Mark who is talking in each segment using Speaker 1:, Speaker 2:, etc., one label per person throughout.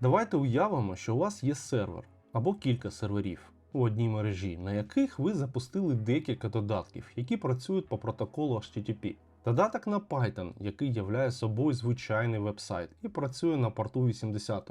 Speaker 1: Давайте уявимо, що у вас є сервер або кілька серверів у одній мережі, на яких ви запустили декілька додатків, які працюють по протоколу HTTP. Додаток на Python, який являє собою звичайний веб-сайт і працює на порту 80.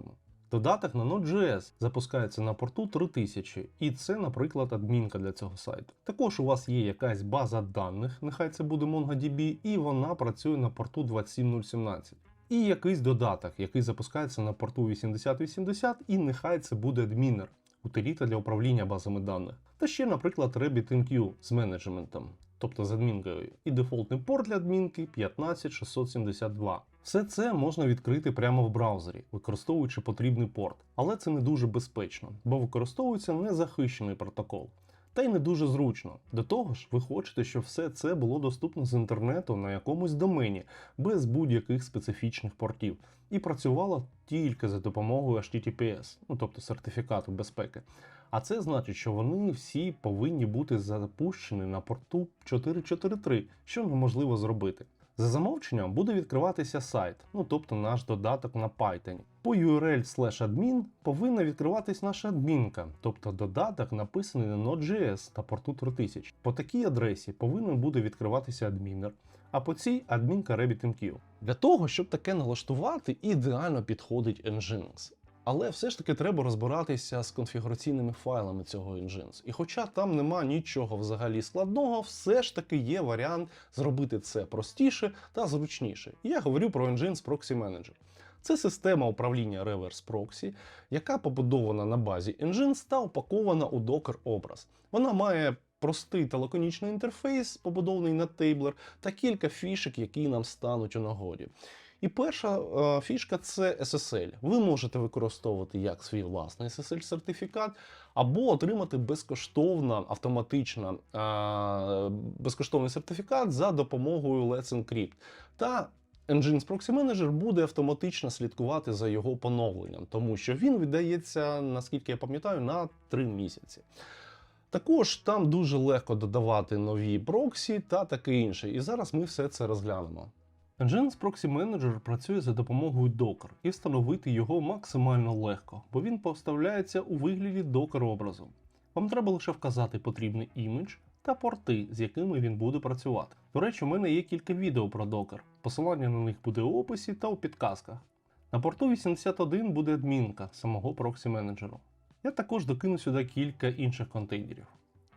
Speaker 1: Додаток на Node.js запускається на порту 3000, і це, наприклад, адмінка для цього сайту. Також у вас є якась база даних, нехай це буде MongoDB, і вона працює на порту 27017. І якийсь додаток, який запускається на порту 8080, і нехай це буде адмінер, утиліта для управління базами даних. Та ще, наприклад, RabbitMQ з менеджментом, тобто з адмінкою, і дефолтний порт для адмінки 15672. Все це можна відкрити прямо в браузері, використовуючи потрібний порт, але це не дуже безпечно, бо використовується незахищений протокол. Та й не дуже зручно. До того ж, ви хочете, щоб все це було доступно з інтернету на якомусь домені, без будь-яких специфічних портів, і працювало тільки за допомогою HTTPS, ну тобто сертифікату безпеки. А це значить, що вони всі повинні бути запущені на порту 443, що неможливо зробити. За замовченням буде відкриватися сайт, ну тобто наш додаток на Python. По URL admin повинна відкриватись наша адмінка, тобто додаток написаний на Node.js та порту 3000. По такій адресі повинен буде відкриватися адмінер, а по цій адмінка RabbitMQ. Для того, щоб таке налаштувати, ідеально підходить Nginx. Але все ж таки треба розбиратися з конфігураційними файлами цього Nginx. І хоча там нема нічого взагалі складного, все ж таки є варіант зробити це простіше та зручніше. Я говорю про Nginx Proxy Manager. Це система управління Reverse Proxy, яка побудована на базі Nginx та упакована у Docker образ. Вона має простий та лаконічний інтерфейс, побудований на тейблер, та кілька фішек, які нам стануть у нагоді. І перша е, фішка це SSL. Ви можете використовувати як свій власний SSL-сертифікат, або отримати безкоштовно автоматично е, безкоштовний сертифікат за допомогою Let's Encrypt. Та Nginx Proxy Manager буде автоматично слідкувати за його поновленням, тому що він віддається, наскільки я пам'ятаю, на 3 місяці. Також там дуже легко додавати нові проксі та таке інше. І зараз ми все це розглянемо. Nginx Proxy Manager працює за допомогою Docker, і встановити його максимально легко, бо він поставляється у вигляді Docker образу. Вам треба лише вказати потрібний імідж та порти, з якими він буде працювати. До речі, у мене є кілька відео про Docker. Посилання на них буде у описі та у підказках. На порту 81 буде адмінка самого проксі менеджеру. Я також докину сюди кілька інших контейнерів.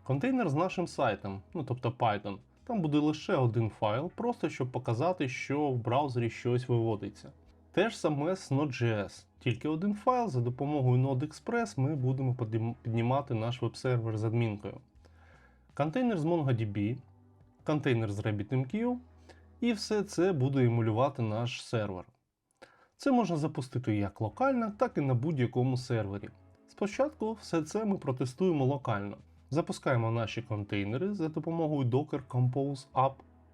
Speaker 1: Контейнер з нашим сайтом, ну тобто Python. Там буде лише один файл, просто щоб показати, що в браузері щось виводиться. Те ж саме з Node.js, тільки один файл, за допомогою NodeExpress ми будемо піднімати наш веб-сервер з адмінкою. Контейнер з MongoDB, контейнер з RabbitMQ, і все це буде емулювати наш сервер. Це можна запустити як локально, так і на будь-якому сервері. Спочатку все це ми протестуємо локально. Запускаємо наші контейнери за допомогою Docker Compose App.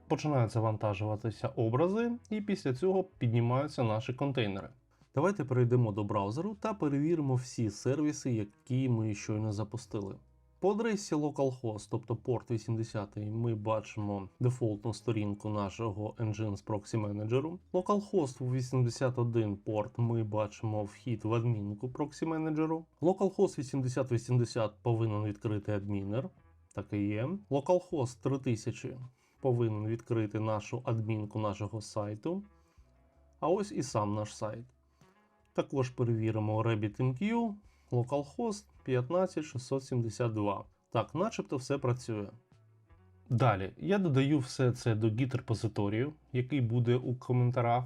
Speaker 1: Починають завантажуватися образи, і після цього піднімаються наші контейнери. Давайте перейдемо до браузеру та перевіримо всі сервіси, які ми щойно запустили. По адресі localhost, тобто порт 80, ми бачимо дефолтну сторінку нашого Nginx Proxy Manager. Localhost 81 порт ми бачимо вхід в адмінку Proxy Manager. Localhost 8080 повинен відкрити адмінер. Так і є. Localhost 3000 повинен відкрити нашу адмінку нашого сайту. А ось і сам наш сайт. Також перевіримо RabbitMQ, localhost 15672. Так, начебто все працює. Далі, я додаю все це до Git репозиторію, який буде у коментарях.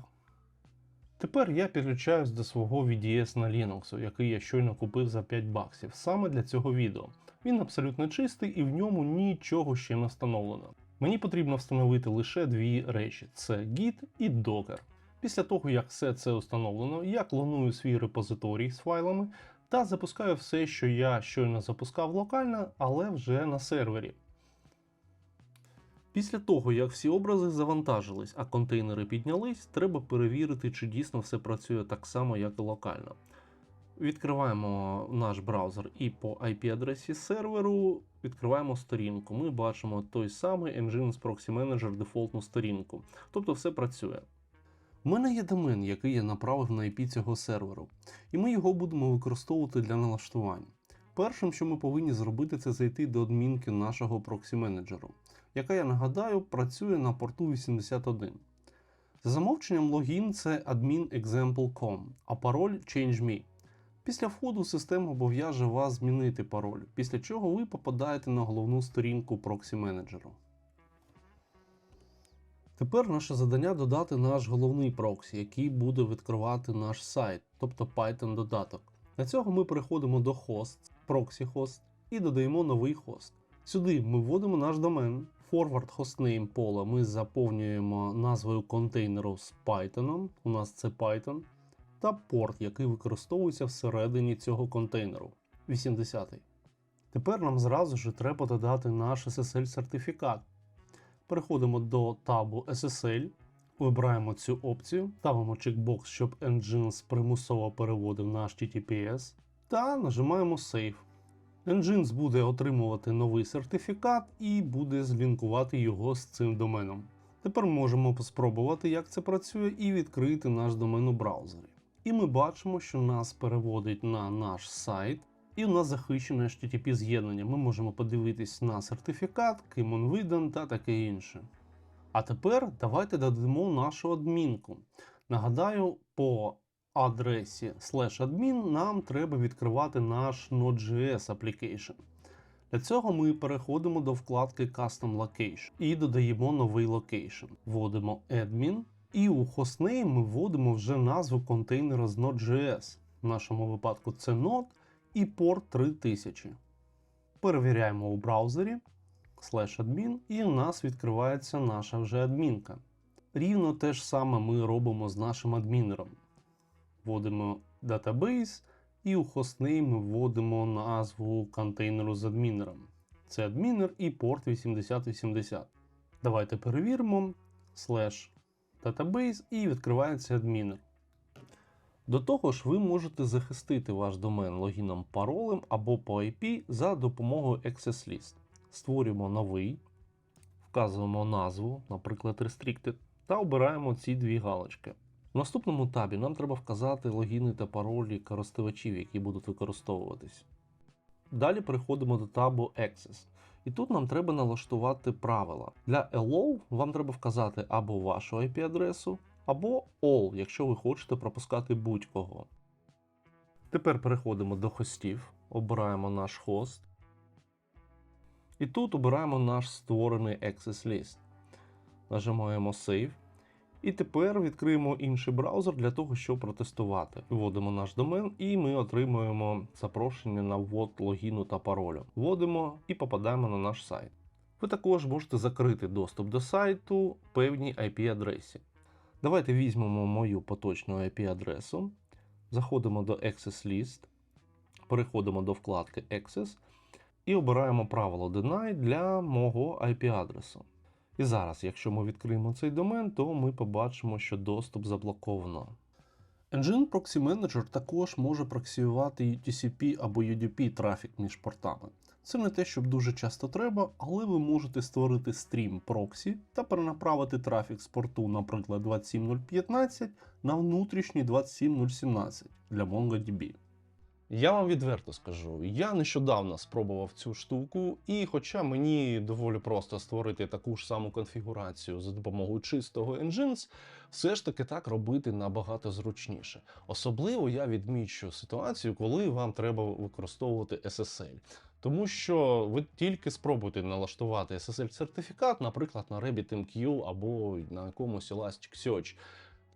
Speaker 1: Тепер я підключаюсь до свого VDS на Linux, який я щойно купив за 5 баксів, саме для цього відео. Він абсолютно чистий і в ньому нічого ще не встановлено. Мені потрібно встановити лише дві речі: це Git і Docker. Після того, як все це встановлено, я клоную свій репозиторій з файлами та запускаю все, що я щойно запускав локально, але вже на сервері. Після того, як всі образи завантажились, а контейнери піднялись, треба перевірити, чи дійсно все працює так само, як і локально. Відкриваємо наш браузер і по IP-адресі серверу відкриваємо сторінку. Ми бачимо той самий Nginx Proxy Manager дефолтну сторінку. Тобто все працює. У мене є домен, який я направив на IP цього серверу, і ми його будемо використовувати для налаштувань. Першим, що ми повинні зробити, це зайти до адмінки нашого проксі менеджеру, яка, я нагадаю, працює на порту 81. За замовченням логін це admin.example.com, а пароль ChangeMe. Після входу система обов'яже вас змінити пароль, після чого ви попадаєте на головну сторінку проксі менеджеру. Тепер наше завдання додати наш головний проксі, який буде відкривати наш сайт, тобто Python додаток. Для цього ми переходимо до host, proxy host і додаємо новий хост. Сюди ми вводимо наш домен. Forward hostname поле ми заповнюємо назвою контейнеру з Python, у нас це Python, та порт, який використовується всередині цього контейнеру 80. Тепер нам зразу ж треба додати наш SSL сертифікат. Переходимо до табу SSL, вибираємо цю опцію, ставимо чекбокс, щоб Nginx примусово переводив наш TTPS, та нажимаємо Save. Nginx буде отримувати новий сертифікат і буде злінкувати його з цим доменом. Тепер можемо спробувати, як це працює, і відкрити наш домен у браузері. І ми бачимо, що нас переводить на наш сайт, і у нас захищене HTTP з'єднання. Ми можемо подивитись на сертифікат, ким він видан та таке інше. А тепер давайте додамо нашу адмінку. Нагадаю, по адресі slash admin нам треба відкривати наш Node.js application. Для цього ми переходимо до вкладки Custom Location і додаємо новий location. Вводимо admin, і у hostname ми вводимо вже назву контейнера з Node.js. В нашому випадку це Node і порт 3000. Перевіряємо у браузері slash admin, і у нас відкривається наша вже адмінка. Рівно те ж саме ми робимо з нашим адмінером. Вводимо database, і у hostname ми вводимо назву контейнеру з адмінером. Це адмінер і порт 8080. Давайте перевіримо slash database і відкривається адмінер. До того ж, ви можете захистити ваш домен логіном паролем або по IP за допомогою Access List. Створюємо новий, вказуємо назву, наприклад, Restricted, та обираємо ці дві галочки. В наступному табі нам треба вказати логіни та паролі користувачів, які будуть використовуватись. Далі переходимо до табу Access. І тут нам треба налаштувати правила. Для Allow вам треба вказати або вашу IP-адресу, або All, якщо ви хочете пропускати будь-кого. Тепер переходимо до хостів, обираємо наш хост. І тут обираємо наш створений Access List. Нажимаємо Save. І тепер відкриємо інший браузер для того, щоб протестувати. Вводимо наш домен, і ми отримуємо запрошення на ввод логіну та паролю. Вводимо і попадаємо на наш сайт. Ви також можете закрити доступ до сайту певній IP-адресі. Давайте візьмемо мою поточну IP-адресу, заходимо до Access List, переходимо до вкладки Access і обираємо правило Deny для мого IP-адресу. І зараз, якщо ми відкриємо цей домен, то ми побачимо, що доступ заблоковано. Engine Proxy Manager також може проксіювати UTCP або UDP трафік між портами. Це не те, щоб дуже часто треба, але ви можете створити стрім проксі та перенаправити трафік з порту, наприклад, 27015 на внутрішній 27017 для MongoDB. Я вам відверто скажу, я нещодавно спробував цю штуку, і хоча мені доволі просто створити таку ж саму конфігурацію за допомогою чистого Nginx, все ж таки так робити набагато зручніше. Особливо я відмічу ситуацію, коли вам треба використовувати SSL. Тому що ви тільки спробуйте налаштувати SSL-сертифікат, наприклад, на RabbitMQ або на якомусь Elasticsearch.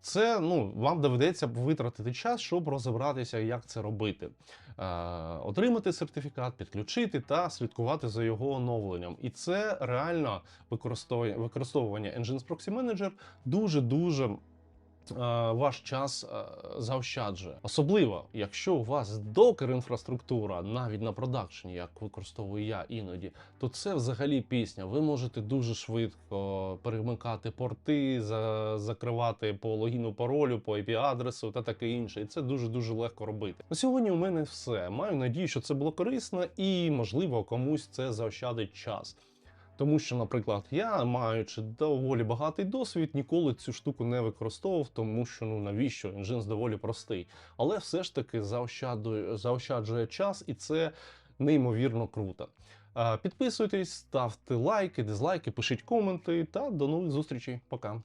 Speaker 1: Це ну, вам доведеться витратити час, щоб розібратися, як це робити. Е, отримати сертифікат, підключити та слідкувати за його оновленням. І це реально використовування Nginx Proxy Manager дуже-дуже ваш час е, заощаджує. Особливо, якщо у вас докер інфраструктура навіть на продакшені, як використовую я іноді, то це взагалі пісня. Ви можете дуже швидко перемикати порти, за, закривати по логіну паролю, по IP-адресу та таке інше. І це дуже дуже легко робити. На сьогодні у мене все. Маю надію, що це було корисно і, можливо, комусь це заощадить час. Тому що, наприклад, я, маючи доволі багатий досвід, ніколи цю штуку не використовував, тому що ну навіщо? Інжинс доволі простий. Але все ж таки заощаджує, заощаджує час, і це неймовірно круто. Підписуйтесь, ставте лайки, дизлайки, пишіть коменти та до нових зустрічей. Пока.